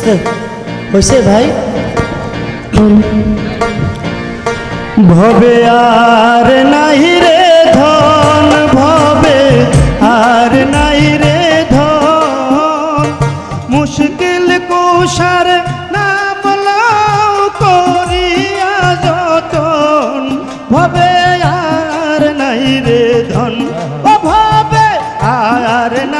আসতে হয়েছে ভাই? ভবে আর নাই রে ধন, ভবে আর নাই রে ধন। মুশকিল কুষার না বলাও করিয়া যতন। ভবে আর নাই রে ধন ভবে আর নাই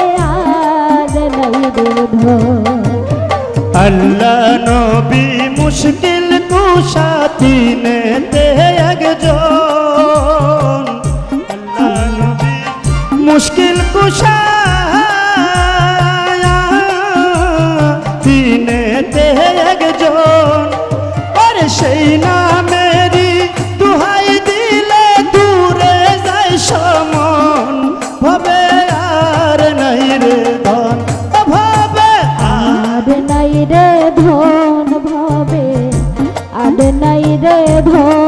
আল্লাহ নবী মুশকিল কুষা তিনেতে একজন। আল্লাহ নবী মুশকিল কুষা তিনেতে একজন। আর সেই নামেরই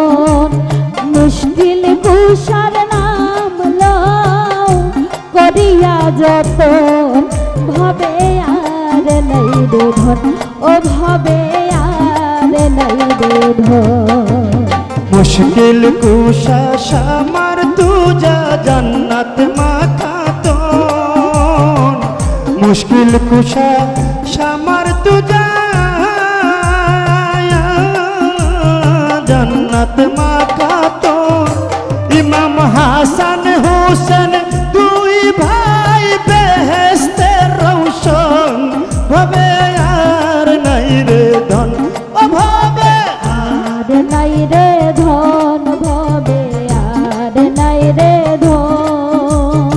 ধন মুশকিল কুষার নাম লও, করিয়া যতন, ভবে আর নাই রে ধন ও ভবে আর নাই রে ধন মুশকিল কুশা শামার তুজা জান্নাত মাখাতন মুশকিল কুশা শামার তুজা জান্নাত মাখাতন ইমাম হাসান হোসেন দুই ভাই বেহেস্তে রৌশন ভবে আর নাই রে ধন ও ভবে আর নাই রে ধন ভবে আর নাই রে ধন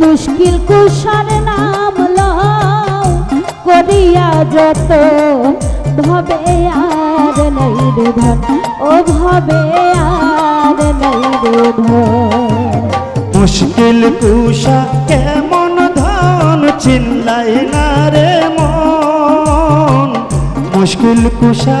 মুশকিল কুষার নাম লও করিয়া যত ভবে আর নাই রে ধন ও ভবে মুশকিল কুষা কেমন ধন চিল্লাই না রে মন। মুশকিল কুষা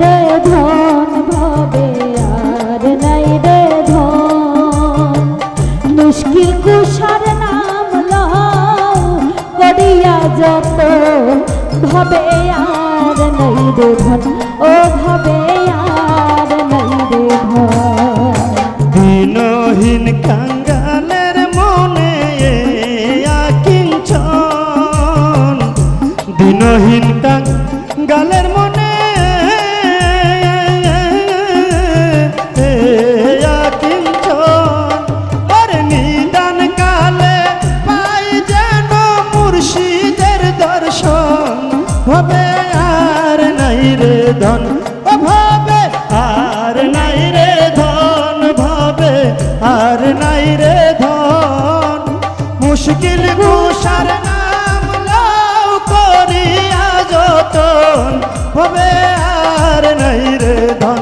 রে ধন ভবে, আর নাই রে ধন। মুশকিল কুষার নাম লও, করিয়া যত ভবে, আর নাই রে ধন। ও ভবে, আর নাই রে দিনহীন কাঙ্গালের ধন ভাবে আর নাই রে ধন ভাবে, আর নাই রে ধন। মুশকিল ঘুষার নাম লাও করিয়া যতন ভাবে আর নাই রে ধন।